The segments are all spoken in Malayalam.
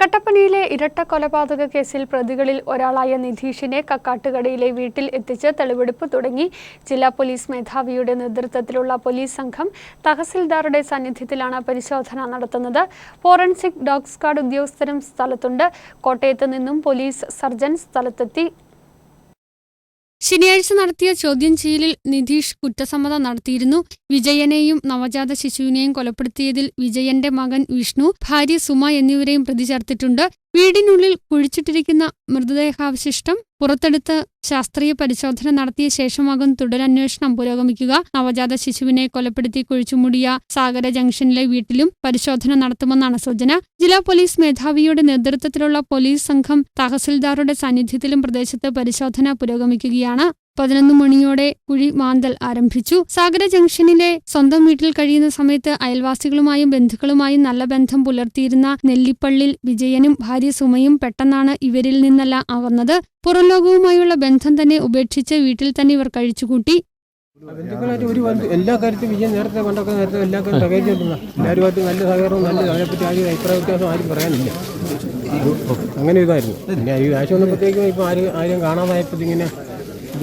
കട്ടപ്പനയിലെ ഇരട്ട കൊലപാതക കേസിൽ പ്രതികളിൽ ഒരാളായ നിധീഷിനെ കക്കാട്ടുകടയിലെ വീട്ടിൽ എത്തിച്ച് തെളിവെടുപ്പ് തുടങ്ങി. ജില്ലാ പോലീസ് മേധാവിയുടെ നേതൃത്വത്തിലുള്ള പോലീസ് സംഘം തഹസിൽദാറുടെ സാന്നിധ്യത്തിലാണ് പരിശോധന നടത്തുന്നത്. ഫോറൻസിക് ഡോഗ് സ്ക്വാഡ് ഉദ്യോഗസ്ഥരും സ്ഥലത്തുണ്ട്. കോട്ടയത്ത് നിന്നും പോലീസ് സർജൻ സ്ഥലത്തെത്തി. ശനിയാഴ്ച നടത്തിയ ചോദ്യം ചെയ്യലിൽ നിധീഷ് കുറ്റസമ്മതം നടത്തിയിരുന്നു. വിജയനെയും നവജാത ശിശുവിനെയും കൊലപ്പെടുത്തിയതിൽ വിജയന്റെ മകൻ വിഷ്ണു ഭാര്യ സുമ എന്നിവരെയും പ്രതി ചേർത്തിട്ടുണ്ട്. വീടിനുള്ളിൽ കുഴിച്ചിട്ടിരിക്കുന്ന മൃതദേഹാവശിഷ്ടം പുറത്തെടുത്ത് ശാസ്ത്രീയ പരിശോധന നടത്തിയ ശേഷമാകും തുടരന്വേഷണം പുരോഗമിക്കുക. നവജാത ശിശുവിനെ കൊലപ്പെടുത്തി കുഴിച്ചുമൂടിയ സാഗര ജംഗ്ഷനിലെ വീട്ടിലും പരിശോധന നടത്തുമെന്നാണ് സൂചന. ജില്ലാ പോലീസ് മേധാവിയുടെ നേതൃത്വത്തിലുള്ള പോലീസ് സംഘം തഹസിൽദാറുടെ സാന്നിധ്യത്തിലും പ്രദേശത്ത് പരിശോധന പുരോഗമിക്കുകയാണ്. പതിനൊന്ന് മണിയോടെ കുഴി മാന്തൽ ആരംഭിച്ചു. സാഗര ജംഗ്ഷനിലെ സ്വന്തം വീട്ടിൽ കഴിയുന്ന സമയത്ത് അയൽവാസികളുമായും ബന്ധുക്കളുമായും നല്ല ബന്ധം പുലർത്തിയിരുന്ന നെല്ലിപ്പള്ളിൽ വിജയനും ഭാര്യ സുമയും പെട്ടെന്നാണ് ഇവരിൽ നിന്നല്ല അകന്നത് പുറംലോകവുമായുള്ള ബന്ധം തന്നെ ഉപേക്ഷിച്ച് വീട്ടിൽ തന്നെ ഇവർ കഴിച്ചുകൂട്ടി. ബന്ധുക്കളായിട്ട് ഒരു ബന്ധു എല്ലാ കാര്യത്തിലും വിജയം നേരത്തെ പണ്ടൊക്കെ നേരത്തെ എല്ലാ എല്ലാവരുമായിട്ട് നല്ല സഹകരണവും നല്ല അതിനെപ്പറ്റി ആരും അഭിപ്രായ വ്യത്യാസം ആരും പറയാനില്ല. അങ്ങനെ ഇതായിരുന്നു. പിന്നെ ഈ ആഴ്ച വന്നപ്പോഴത്തേക്കും ഇപ്പോൾ ആരും ആരും കാണാതായപ്പോൾ ഇങ്ങനെ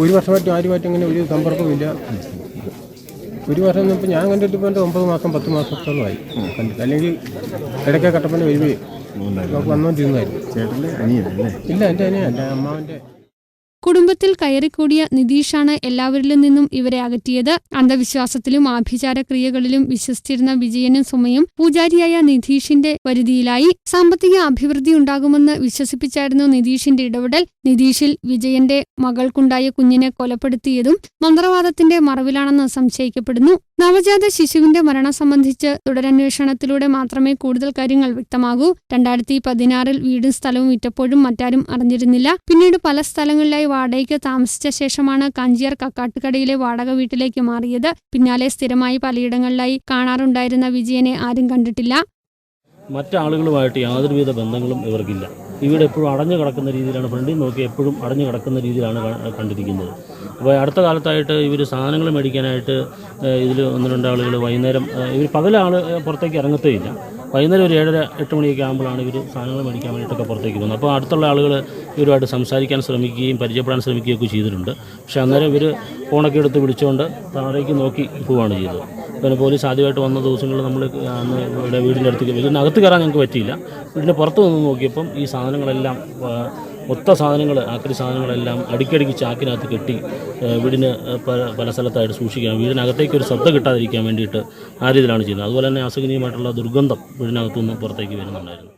ഒരു വർഷമായിട്ടും ആരുമായിട്ടും അങ്ങനെ ഒരു സമ്പർക്കമില്ല ഒരു വർഷം ഇപ്പോൾ ഞാൻ കണ്ടിട്ട് ഇപ്പോൾ എന്റെ ഒമ്പത് മാസം പത്ത് മാസത്തോളമായി. കണ്ടിട്ട്. അല്ലെങ്കിൽ ഇടയ്ക്ക് കട്ടപ്പന വരുമ്പോൾ അനിയനല്ലേ? ഇല്ല എന്റെ അനിയാ എന്റെ അമ്മാവന്റെ കുടുംബത്തിൽ കയറിക്കൂടിയ നിതീഷാണ് എല്ലാവരിലും നിന്നും ഇവരെ അകറ്റിയത്. അന്ധവിശ്വാസത്തിലും ആഭിചാര ക്രിയകളിലും വിശ്വസിച്ചിരുന്ന വിജയനും സുമയും പൂജാരിയായ നിതീഷിന്റെ പരിധിയിലായി. സാമ്പത്തിക അഭിവൃദ്ധി ഉണ്ടാകുമെന്ന് വിശ്വസിപ്പിച്ചായിരുന്നു നിതീഷിന്റെ ഇടപെടൽ. നിതീഷിൽ വിജയന്റെ മകൾക്കുണ്ടായ കുഞ്ഞിനെ കൊലപ്പെടുത്തിയതും മന്ത്രവാദത്തിന്റെ മറവിലാണെന്ന് സംശയിക്കപ്പെടുന്നു. നവജാത ശിശുവിന്റെ മരണം സംബന്ധിച്ച് തുടരന്വേഷണത്തിലൂടെ മാത്രമേ കൂടുതൽ കാര്യങ്ങൾ വ്യക്തമാകൂ. രണ്ടായിരത്തി പതിനാറിൽ വീടും സ്ഥലവും വിറ്റപ്പോഴും മറ്റാരും അറിഞ്ഞിരുന്നില്ല. പിന്നീട് പല സ്ഥലങ്ങളിലായി വാടകയ്ക്ക് താമസിച്ച ശേഷമാണ് കഞ്ചിയർ കക്കാട്ടുകടയിലെ വാടക വീട്ടിലേക്ക് മാറിയത്. പിന്നാലെ സ്ഥിരമായി പലയിടങ്ങളിലായി കാണാറുണ്ടായിരുന്ന വിജയനെ ആരും കണ്ടിട്ടില്ല. മറ്റാളുകളുമായിട്ട് യാതൊരുവിധ ബന്ധങ്ങളും ഇവർക്കില്ല. ഇവിടെ എപ്പോഴും അടഞ്ഞു കിടക്കുന്ന രീതിയിലാണ് ഫ്രണ്ടിൽ നോക്കി എപ്പോഴും അടഞ്ഞു കിടക്കുന്ന രീതിയിലാണ് കണ്ടിരിക്കുന്നത്. അപ്പോൾ അടുത്ത കാലത്തായിട്ട് ഇവർ സാധനങ്ങൾ മേടിക്കാനായിട്ട് ഇതിൽ ഒന്ന് രണ്ടാളുകൾ വൈകുന്നേരം ഇവർ പകലാൾ പുറത്തേക്ക് ഇറങ്ങത്തേയില്ല വൈകുന്നേരം ഒരു ഏഴര എട്ട് മണിയൊക്കെ ആകുമ്പോഴാണ് ഇവർ സാധനങ്ങൾ മേടിക്കാൻ വേണ്ടിയിട്ടൊക്കെ പുറത്തേക്ക് പോകുന്നത്. അപ്പോൾ അടുത്തുള്ള ആളുകൾ ഇവരുമായിട്ട് സംസാരിക്കാൻ ശ്രമിക്കുകയും പരിചയപ്പെടാൻ ശ്രമിക്കുകയൊക്കെ ചെയ്തിട്ടുണ്ട്. പക്ഷേ അന്നേരം ഇവർ ഫോണൊക്കെ എടുത്ത് വിളിച്ചുകൊണ്ട് താഴേക്ക് നോക്കി പോവുകയാണ് ചെയ്തത്. പിന്നെ പോലീസ് ആദ്യമായിട്ട് വന്ന ദിവസങ്ങളിൽ നമ്മൾ അന്ന് ഇവിടെ വീടിന്റെ അടുത്തേക്ക് വീടിനകത്ത് കയറാൻ ഞങ്ങൾക്ക് പറ്റിയില്ല. വീടിന്റെ പുറത്ത് നിന്ന് നോക്കിയപ്പം ഈ സാധനങ്ങളെല്ലാം മൊത്ത സാധനങ്ങൾ ആക്രി സാധനങ്ങളെല്ലാം അടിക്കടിക്ക് ചാക്കിനകത്ത് കെട്ടി വീടിന് പല സ്ഥലത്തായിട്ട് സൂക്ഷിക്കാം വീടിനകത്തേക്ക് ഒരു ശ്രദ്ധ കിട്ടാതിരിക്കാൻ വേണ്ടിയിട്ട് ആ രീതിയിലാണ് ചെയ്യുന്നത്. അതുപോലെ തന്നെ അസുഖനീയമായിട്ടുള്ള ദുർഗന്ധം വീടിനകത്തുനിന്ന് പുറത്തേക്ക് വരുന്നുണ്ടായിരുന്നു.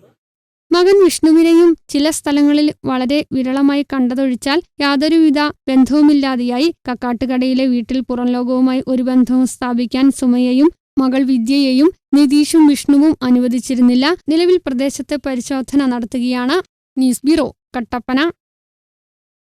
മകൻ വിഷ്ണുവിനെയും ചില സ്ഥലങ്ങളിൽ വളരെ വിരളമായി കണ്ടതൊഴിച്ചാൽ യാതൊരുവിധ ബന്ധവുമില്ലാതെയായി കക്കാട്ടുകടയിലെ വീട്ടിൽ പുറംലോകവുമായി ഒരു ബന്ധവും സ്ഥാപിക്കാൻ സുമയെയും മകൾ വിദ്യയെയും നിതീഷും വിഷ്ണുവും അനുവദിച്ചിരുന്നില്ല. നിലവിൽ പ്രദേശത്ത് പരിശോധന നടത്തുകയാണ്. News bureau Kattappana.